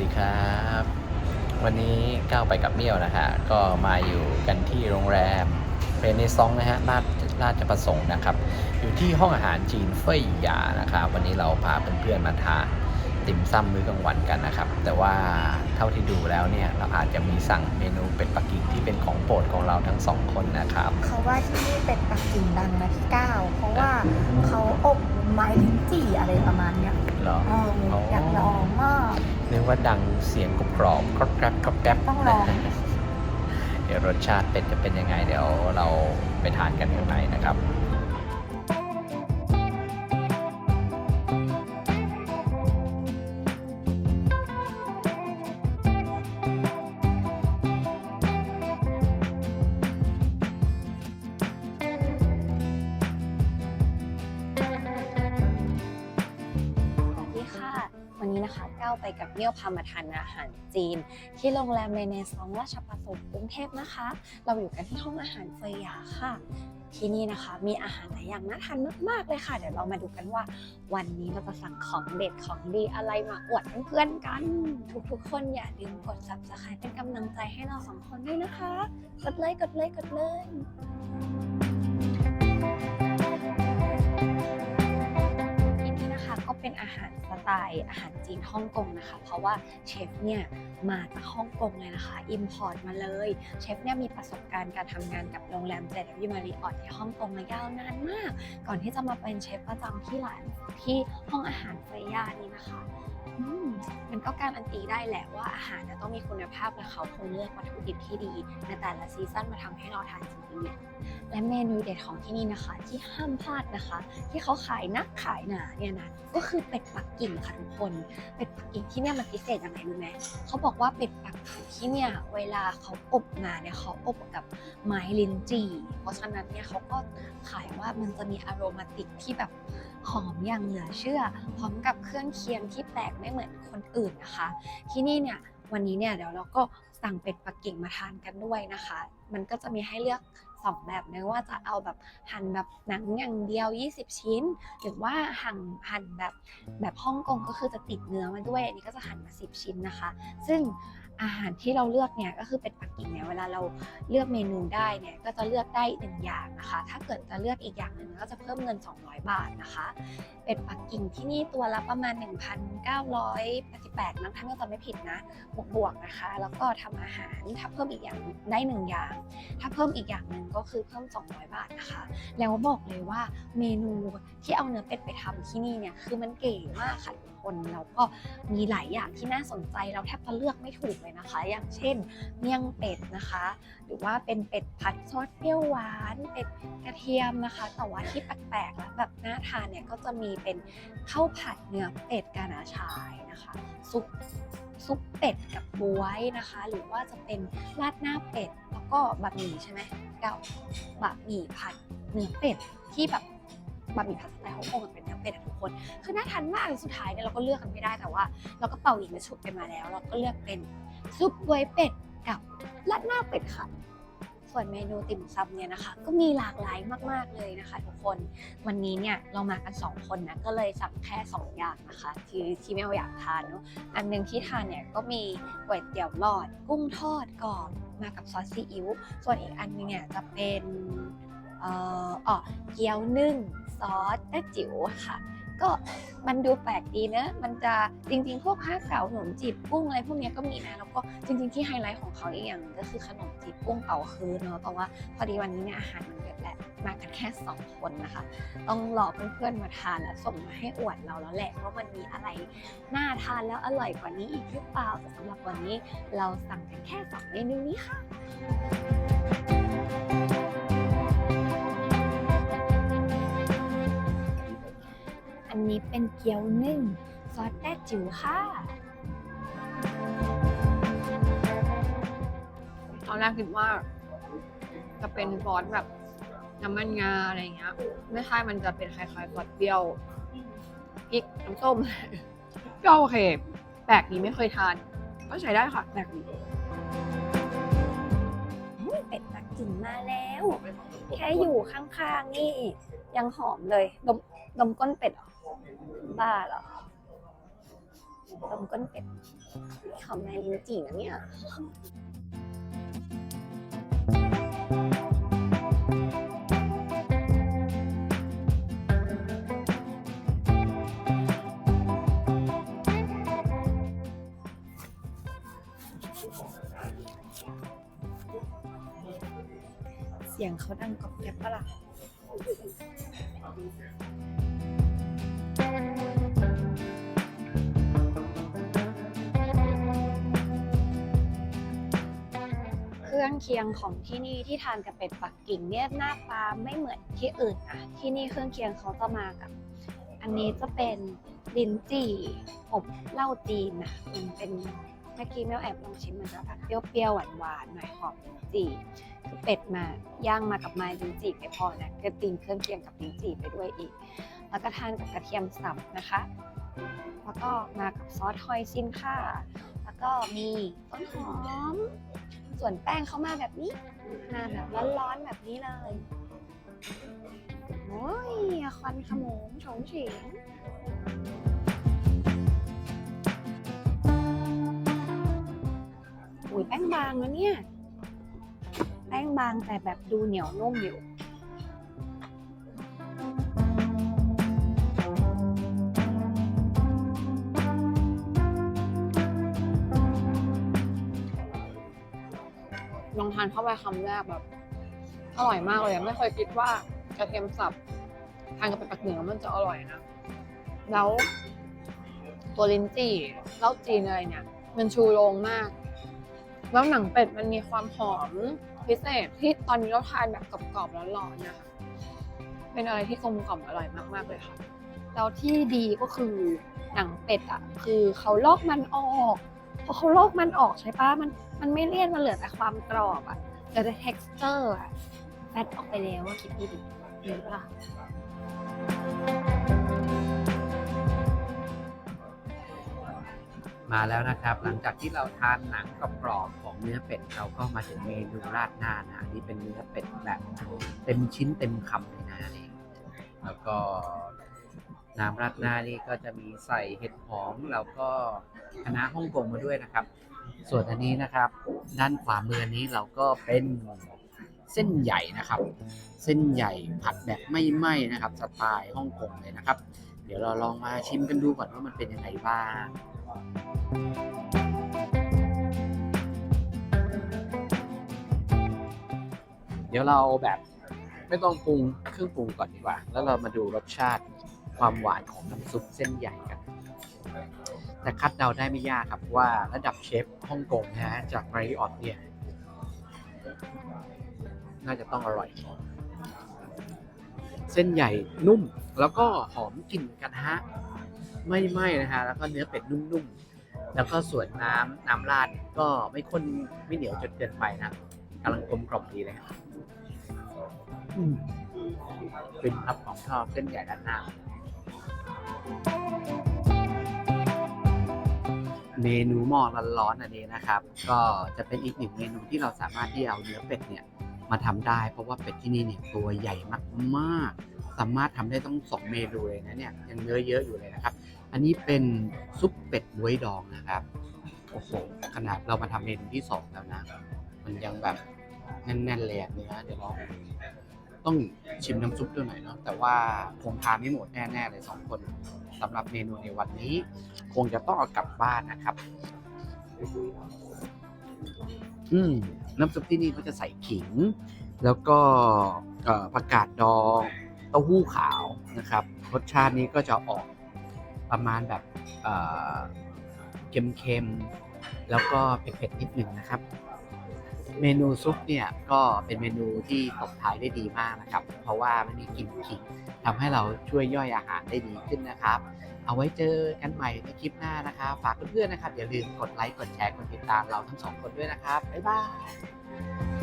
ดีครับ วันนี้ก้าวไปกับเมี่ยวนะฮะก็มาอยู่กันที่โรงแรมเรเนซองนะฮะราชราชประสงค์นะครับ อยู่ที่ห้องอาหารจีนเฟยหยานะครับวันนี้เราพาเพื่อนๆมาทานติ่มซ้ำมื้อกลางวันกันนะครับ แต่ว่าเท่าที่ดูแล้วเนี่ยเราอาจจะมีสั่งเมนูเป็ดปักกิ่งที่เป็นของโปรดของเราทั้งสองคนนะครับเขาว่าที่นี่เป็ดปักกิ่งดังนะพี่ก้าวเพราะว่าเขาอบไม้ลิ้นจี่อะไรประมาณเนี้ยเหรอเอออยากลองมาก นึกว่าดังเสียงกรอบกรอบกรอบแกรบกรอบแกรบต้องลองเดี๋ยวรสชาติเป็ดจะเป็นยังไง เดี๋ยวเราไปทานกันข้างในนะครับาไปกับเมี่ยวพามาทานอาหารจีน ที่โรงแรมเรเนซองราชประสงค์กรุงเทพนะคะ เราอยู่กันที่ห้องอาหารเฟยหยาค่ะ ที่นี่นะคะ มีอาหารหลายอย่างน่าทานมากๆเลยค่ะ เดี๋ยวเรามาดูกันว่า วันนี้เราจะสั่งของเด็ดของดีอะไรมาอวดเพื่อนๆกัน ทุกๆ คนอย่าลืมกด subscribe เป็นกำลังใจให้เราสองคนด้วยนะคะ กดเลยกดเลยกดเลยที่นี่นะคะก็เป็นอาหาร ตล์อาหารจีนฮ่องกงนะคะ เพราะว่าเชฟเนี่ย มาจากฮ่องกงเลยนะคะอิมพอร์ตมาเลย เชฟเนี่ยมีประสบการณ์การทำงานกับโรงแรมเจดวิมารีออทที่ฮ่องกงมายาวนานมาก ก่อนที่จะมาเป็นเชฟประจำที่ร้านที่ห้องอาหารเฟรย่านี่นะคะมันก็การันตีได้แหละว่าอาหารเนี่ยต้องมีคุณภาพและเขาคงเลือกวัตถุดิบที่ดีในแต่ละซีซั่นมาทำให้เราทานจริงๆและเมนูเด็ดของที่นี่นะคะ ที่ห้ามพลาดนะคะ ที่เขาขายนักขายหนาเนี่ยนะก็คือเป็ดปักกิ่งค่ะทุกคน เป็ดปักกิ่งที่เนี่ยมันพิเศษยังไงรู้ไหมเขาบอกอกว่าเป็ดปักกิ่งที่เนี่ยเวลาเขาอบมาเนี่ยเขาอบกับไม้ลิ้นจี่ เพราะฉะนั้นเนี่ยเขาก็ขายว่ามันจะมีอารมาติกที่แบบหอมอย่างเหลือเชื่อ พร้อมกับเครื่องเคียงที่แปลกไม่เหมือนคนอื่นนะคะ ที่นี่เนี่ยวันนี้เนี่ยเดี๋ยวเราก็สั่งเป็ดปักกิ่งมาทานกันด้วยนะคะ มันก็จะมีให้เลือก สองแบบนะว่าจะเอาแบบหั่นแบบหนังอย่างเดียว 20 ชิ้น หรือว่าหั่นหั่นแบบแบบฮ่องกงก็คือจะติดเนื้อมาด้วย อันนี้ก็จะหั่นมา 10 ชิ้นนะคะ ซึ่ง อาหารที่เราเลือกเนี่ยก็คือเป็ดปักกิ่งเนี่ยเวลาเราเลือกเมนูได้เนี่ยก็จะเลือกได้หนึ่งอย่างนะคะ ถ้าเกิดจะเลือกอีกอย่างหนึ่งก็จะเพิ่มเงิน 200 บาทนะคะ เป็ดปักกิ่งที่นี่ตัวละประมาณ 1,988มั้งถ้าไม่จำไม่ผิดนะบวกๆนะคะ แล้วก็ทำอาหารถ้าเพิ่มอีกอย่างได้หนึ่งอย่าง ถ้าเพิ่มอีกอย่างหนึ่งก็คือเพิ่ม 200 บาทนะคะ แล้วบอกเลยว่าเมนูที่เอาเนื้อเป็ดไปทำที่นี่เนี่ยคือมันเก๋มากค่ะคนแล้วก็มีหลายอย่างที่น่าสนใจเราแทบจะเลือกไม่ถูกเลยนะคะ อย่างเช่น เมี่ยงเป็ดนะคะ หรือว่าเป็นเป็ดผัดซอสเปรี้ยวหวานเป็ดกระเทียมนะคะ แต่ว่าที่แปลกๆและแบบน่าทานเนี่ยก็จะมีเป็นข้าวผัดเนื้อเป็ดกานาชายนะคะซุปซุปเป็ดกับบวยนะคะ หรือว่าจะเป็นราดหน้าเป็ดแล้วก็บะหมี่ใช่ไหมเก้าบะหมี่ผัดเนื้อเป็ดที่แบบบะหมี่ผัดสไตล์ฮ่องกงเป็น เป็ดอะทุกคน คือน่าทานมากสุดท้ายเนี่ยเราก็เลือกกันไม่ได้แต่ว่า เราก็เป่ายิงกระฉุบกันมาแล้ว เราก็เลือกเป็นซุปบวยเป็ดกับราดหน้าเป็ดค่ะ ส่วนเมนูติ่มซำเนี่ยนะคะ ก็มีหลากหลายมากๆเลยนะคะทุกคนวันนี้เนี่ยเรามากัน 2 คนนะก็เลยสั่งแค่ 2 อย่างนะคะที่ที่ไม่เอาอยากทานเนาะอันหนึ่งที่ทานเนี่ยก็มีก๋วยเตี๋ยวหลอด กุ้งทอดกรอบมากับซอสซีอิ๊วส่วนอีกอันนึงเนี่ยจะเป็น เอ่ออ๋อเกี๊ยวนึ่งซอสแต้จิ๋วค่ะ ก็มันดูแปลกดีนะ มันจะจริงๆ พวกผ้าเก๋าขนมจีบกุ้งอะไรพวกนี้ก็มีนะ แล้วก็จริงๆ ที่ไฮไลท์ของเขาอีกอย่างก็คือขนมจีบกุ้งเป่าคืนเนาะแต่ว่าพอดีวันนี้เนี่ยอาหารมันเยอะแหละ มากันแค่ 2 คนนะคะ ต้องรอเพื่อนๆ มาทานแล้วส่งมาให้อวดเราแล้วแหละว่ามันมีอะไรน่าทานแล้วอร่อยกว่านี้อีกหรือเปล่าแต่สำหรับวันนี้เราสั่งกันแค่สองเมนูนี้ค่ะ อันนี้เป็นเกี๊ยวนึ่งซอสแต้จิ๋วค่ะ ตอนแรกคิดว่า จะเป็นซอสแบบน้ำมันงาอะไรอย่างเงี้ย ไม่ใช่ มันจะเป็นคล้ายๆซอสเปรี้ยวพริกน้ำส้ม ก็โอเค แปลกดีไม่เคยทาน ก็ใช้ได้ค่ะ แปลกดีเป็ดปักกิ่งมาแล้ว แค่อยู่ข้างๆนี่ ยังหอมเลย ดมดมก้นเป็ดเหรอ บ้าเหรอดมก้นเป็ดหอมในลิ้นจี่นะเนี่ยเสียงเขาดังกรอบแกรบปะล่ะ รื่องเคียงของที่นี่ที่ทานกับเป็ดปักกิ่งเนี่ยหน้าตาไม่เหมือนที่อื่นนะที่นี่เครื่องเคียงเขาจะมากับ อันนี้จะเป็นลิ้นจี่อบเหล้าจีนนะมันเป็นเมื่อกี้แมวแอบลองชิมมันจะแบบเปรี้ยวๆหวานๆหน่อยหอมลิ้นจี่คือเป็ดมาย่างมากับไม้ลิ้นจี่ไม่พอนะก็ตีนเครื่องเคียงกับลิ้นจี่ไปด้วยอีก แล้วก็ทานกับกระเทียมสับนะคะแล้วก็มากับซอสหอยซินค่ะ แล้วก็มีต้นหอม ส่วนแป้งเขามาแบบนี้ มาแบบร้อนๆแบบนี้เลย โอ้ยควันขโมงโฉงเฉิงอุ้ยแป้งบางแล้วเนี่ย แป้งบางแต่แบบดูเหนียวนุ่มอยู่านเข้าไปคำแรกแบบอร่อยมากเลยไม่เคยคิดว่ากระเทียมสับทานกับเป็ดปักกิ่งแล้วมันจะอร่อยนะ แล้วตัวลิ้นจี่เล้าจีนอะไรเนี่ย มันชูโรงมาก แล้วหนังเป็ดมันมีความหอมพิเศษที่ตอนนี้เราทานแบบกรอบๆแล้วร้อนๆนะคะเป็นอะไรที่กลมกล่อมอร่อยมากๆเลยค่ะ แล้วที่ดีก็คือหนังเป็ดอะ คือเขาลอกมันออก พอเขาลอกมันออกใช่ปะมันมันไม่เลี่ยนมันเหลือแต่ความกรอบอะเหลือแต่ texture อะแฟตออกไปแล้วว่าคิดดูดิดีปล่ะมาแล้วนะครับ หลังจากที่เราทานหนังกรอบของเนื้อเป็ดเราก็มาถึงเมนูราดหน้านะอันนี้เป็นเนื้อเป็ดแบบเต็มชิ้นเต็มคำเลยนะนี่แล้วก็ น้ำราดหน้านี่ก็จะมีใส่เห็ดหอมแล้วก็คณะฮ่องกงมาด้วยนะครับ ส่วนอันนี้นะครับ ด้านขวามือนี้เราก็เป็นเส้นใหญ่นะครับ เส้นใหญ่ผัดแบบไม่ไหม้นะครับสไตล์ฮ่องกงเลยนะครับ เดี๋ยวเราลองมาชิมกันดูก่อนว่ามันเป็นยังไงบ้างเดี๋ยวเราแบบไม่ต้องปรุงเครื่องปรุงก่อนดีกว่า แล้วเรามาดูรสชาติ ความหวานของน้ำซุปเส้นใหญ่กันแต่คาดเดาได้ไม่ยากครับว่าระดับเชฟฮ่องกงนะฮะจากมาริออตเนี่ย น่าจะต้องอร่อย เส้นใหญ่นุ่มแล้วก็หอมกลิ่นกระทะไม่ไหม้นะฮะแล้วก็เนื้อเป็ดนุ่มๆ แล้วก็ส่วนน้ำน้ำราดก็ไม่ข้นไม่เหนียวจนเกินไปนะกำลังกลมกล่อมดีเลยครับอืมเป็นครับของชอบเส้นใหญ่ด้านหน้า เมนูหม้อร้อนๆอันนี้นะครับ ก็จะเป็นอีกหนึ่งเมนูที่เราสามารถที่เอาเนื้อเป็ดเนี่ยมาทำได้ เพราะว่าเป็ดที่นี่เนี่ยตัวใหญ่มากๆ สามารถทำได้ต้องสองเมนูเลยนะเนี่ยยังเนื้อเยอะอยู่เลยนะครับ อันนี้เป็นซุปเป็ดบวยดองนะครับโอ้โหขนาดเรามาทำเมนูที่สองแล้วนะ มันยังแบบแน่นๆเลยเนื้อเดี๋ยวลอง ต้องชิมน้ำซุปด้วยหน่อยเนาะแต่ว่าคงทานไม่หมดแน่ๆเลยสองคนสำหรับเมนูในวันนี้ คงจะต้องเอากลับบ้านนะครับ อืมน้ำซุปที่นี่เขาจะใส่ขิง แล้วก็ผักกาดดองเต้าหู้ขาวนะครับ รสชาตินี้ก็จะออกประมาณแบบเค็มๆ แล้วก็เผ็ดๆนิดหนึ่งนะครับ เมนูซุปเนี่ยก็เป็นเมนูที่ตบท้ายได้ดีมากนะครับ เพราะว่ามันมีกลิ่นขิงทำให้เราช่วยย่อยอาหารได้ดีขึ้นนะครับ เอาไว้เจอกันใหม่ในคลิปหน้านะครับ ฝากเพื่อนๆนะครับ อย่าลืมกดไลค์กดแชร์กดติดตามเราทั้งสองคนด้วยนะครับบ๊ายบาย